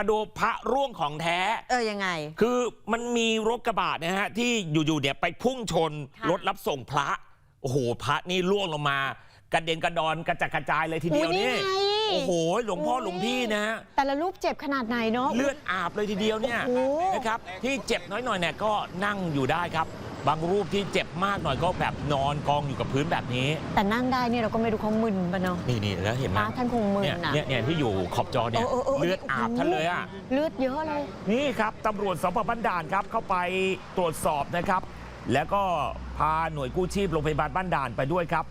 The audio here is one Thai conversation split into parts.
มาดูพระร่วงของแท้ เออ ยังไง คือมันมีรถกระบะนะฮะที่อยู่ๆเนี่ยไปพุ่งชนค่ะ รถรับส่งพระ โอ้โห พระนี่ล่วงลงมากระเด็นกระดอนกระจัดกระจายเลยทีเดียวอุ๊ยนี่นี่ ไงโอ้โห หลวงพ่ออุ๊ยหลวงพี่นะฮะ แต่ละรูปเจ็บขนาดไหนเนาะ เลือดอาบเลยทีเดียวเนี่ยโอ้โห นะครับที่เจ็บน้อยหน่อยเนี่ยก็นั่งอยู่ได้ครับ บางรูปที่เจ็บมากหน่อยก็แบบนอนกองอยู่กับพื้นแบบนี้ แต่นั่งได้เนี่ยเราก็ไม่รู้เขามึนปะเนาะ นี่นี่แล้วเห็นไหพมระท่านคงมึนเนี่ยนะเนี่ยเนี่ยที่อยู่ขอบจอเนี่ยเออเออเออเลือดอาบท่านเลยอะ เลือดเยอะเลย นี่ครับตำรวจสพบ้านด่านครับเข้าไปตรวจสอบนะครับ แล้วก็พาหน่วยกู้ชีพโรงพยาบาลบ้านด่านไปด้วยครับ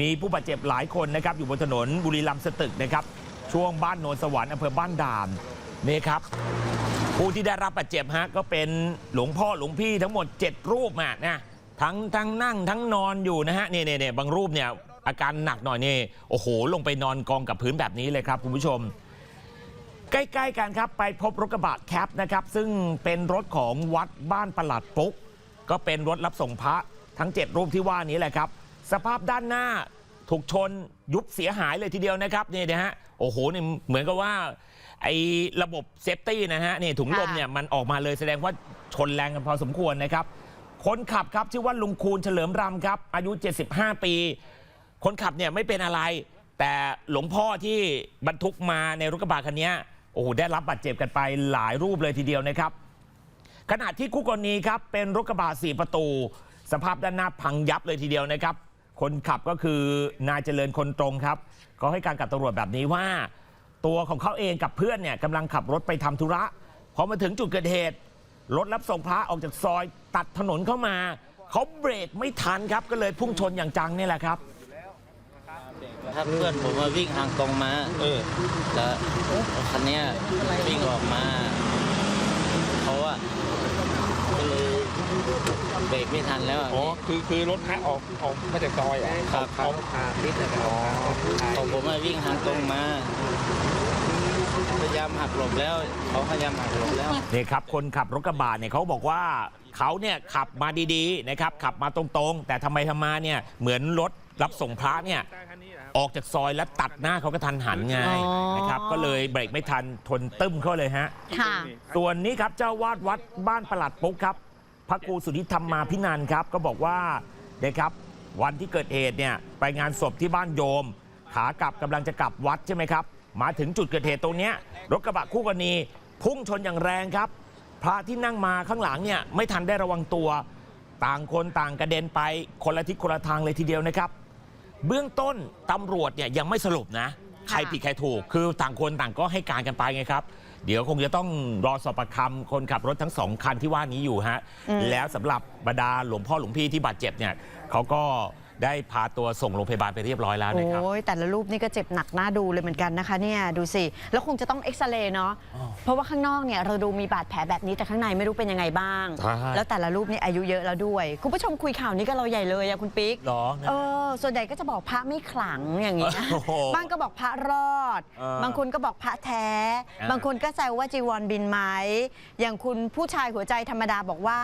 มีผู้บาดเจ็บหลายคนนะครับ อยู่บนถนนบุรีรัมย์สตึกนะครับ ช่วงบ้านโนนสวรรค์อำเภอบ้านด่านนี่ครับ ผู้ที่ได้รับบาดเจ็บฮะก็เป็นหลวงพ่อหลวงพี่ทั้งหมด 7 รูปอะนะทั้งทั้งนั่งทั้งนอนอยู่นะฮะนี่นี่นี่บางรูปเนี่ยอาการหนักหน่อยนี่โอ้โห ลงไปนอนกองกับพื้นแบบนี้เลยครับคุณผู้ชม ใกล้ๆกันครับไปพบรถกระบะแคปนะครับ ซึ่งเป็นรถของวัดบ้านประหลัดปุ๊ก ก็เป็นรถรับส่งพระทั้ง 7 รูปที่ว่านี้แหละครับ สภาพด้านหน้า ถูกชนยุบเสียหายเลยทีเดียวนะครับนี่นะฮะโอ้โหนี่เหมือนกับว่าไอ้ระบบเซฟตี้นะฮะนี่ถุงลมค่ะเนี่ยมันออกมาเลยแสดงว่าชนแรงกันพอสมควรนะครับ คนขับครับชื่อว่าลุงคูณเฉลิมรำครับอายุ 75 ปี คนขับเนี่ยไม่เป็นอะไร แต่หลวงพ่อที่บรรทุกมาในรถกระบะคันเนี้ยโอ้โหได้รับบาดเจ็บกันไปหลายรูปเลยทีเดียวนะครับ ขณะที่คู่กรณีครับเป็นรถกระบะสี่ประตู สภาพด้านหน้าพังยับเลยทีเดียวนะครับ คนขับก็คือนายเจริญคนตรงครับก็ให้การกับตำรวจแบบนี้ว่า ตัวของเขาเองกับเพื่อนเนี่ยกำลังขับรถไปทำธุระพอมาถึงจุดเกิดเหตุรถรับส่งพระออกจากซอยตัดถนนเข้ามา เขาเบรกไม่ทันครับ ก็เลยพุ่งชนอย่างจังนี่แหละครับถ้าเพื่อนผมมาวิ่งทางตรงมาเออแล้วคันนี้วิ่งออกมาเขาอะก็เลย เบรกไม่ทันแล้วอะอ๋อ คือคือรถฮะออกออกมาจากซอยเหรอครับครับอ่าลิฟต์นะครับอ๋อของผมมาวิ่งทางตรงมาพยายามหักหลบแล้วเขาพยายามหักหลบแล้วนี่ครับคนขับรถกระบะเนี่ยเขาบอกว่าเขาเนี่ยขับมาดีๆนะครับขับมาตรงๆ แต่ทำไมทำมาเนี่ยเหมือนรถรับส่งพระเนี่ยออกจากซอยแล้วตัดหน้าเขาก็ทันหันไงอ๋อ นะครับก็เลยเบรกไม่ทันทนตึ้มเข้าเลยฮะ ค่ะ ส่วนนี้ครับเจ้าวาดวัดบ้านประหลัดปุ๊กครับ พระครูสุนิธรรมมาพินันครับ ก็บอกว่านะครับวันที่เกิดเหตุเนี่ยไปงานศพที่บ้านโยม ขากลับกำลังจะกลับวัดใช่ไหมครับ มาถึงจุดเกิดเหตุตรงเนี้ยรถกระบะคู่กรณีพุ่งชนอย่างแรงครับ พระที่นั่งมาข้างหลังเนี่ยไม่ทันได้ระวังตัว ต่างคนต่างกระเด็นไปคนละทิศคนละทางเลยทีเดียวนะครับ เบื้องต้นตำรวจเนี่ยยังไม่สรุปนะ ใครผิดใครถูก คือต่างคนต่างก็ให้การกันไปไงครับ เดี๋ยวคงจะต้องรอสอบปากคำคนขับรถทั้งสองคันที่ว่านี้อยู่ฮะอืมแล้วสำหรับบรรดาหลวงพ่อหลวงพี่ที่บาดเจ็บเนี่ยเขาก็ ได้พาตัวส่งโรงพยาบาลไปเรียบร้อยแล้วนะครับ โอ้ยแต่ละรูปนี่ก็เจ็บหนักหน้าดูเลยเหมือนกันนะคะเนี่ยดูสิ แล้วคงจะต้องเอ็กซเรย์เนาะอ๋อเพราะว่าข้างนอกเนี่ยเราดูมีบาดแผลแบบนี้แต่ข้างในไม่รู้เป็นยังไงบ้าง ใช่ แล้วแต่ละรูปนี่อายุเยอะแล้วด้วย คุณผู้ชมคุยข่าวนี้กับเราใหญ่เลยอะคุณปิ๊กเหรอเออ ส่วนใหญ่ก็จะบอกพระไม่ขลังอย่างนี้โอ้โหบ้างก็บอกพระรอด เออบางคนก็บอกพระแท้ อ่า บางคนก็แซวว่าจีวรบินไหม อย่างคุณผู้ชายหัวใจธรรมดาบอกว่า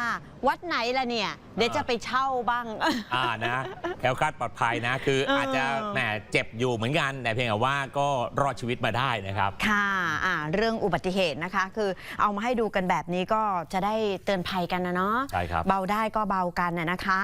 วัดไหนล่ะเนี่ย เดี๋ยวจะไปเช่าบ้าง อ่านะแคล้วคลาดปลอดภัยนะ คือเออออาจจะแหมเจ็บอยู่เหมือนกัน แต่เพียงแต่ว่าก็รอดชีวิตมาได้นะครับ ค่ะอ่าเรื่องอุบัติเหตุนะคะ คือเอามาให้ดูกันแบบนี้ก็จะได้เตือนภัยกันนะเนาะใช่ครับ เบาได้ก็เบากันนะนะคะ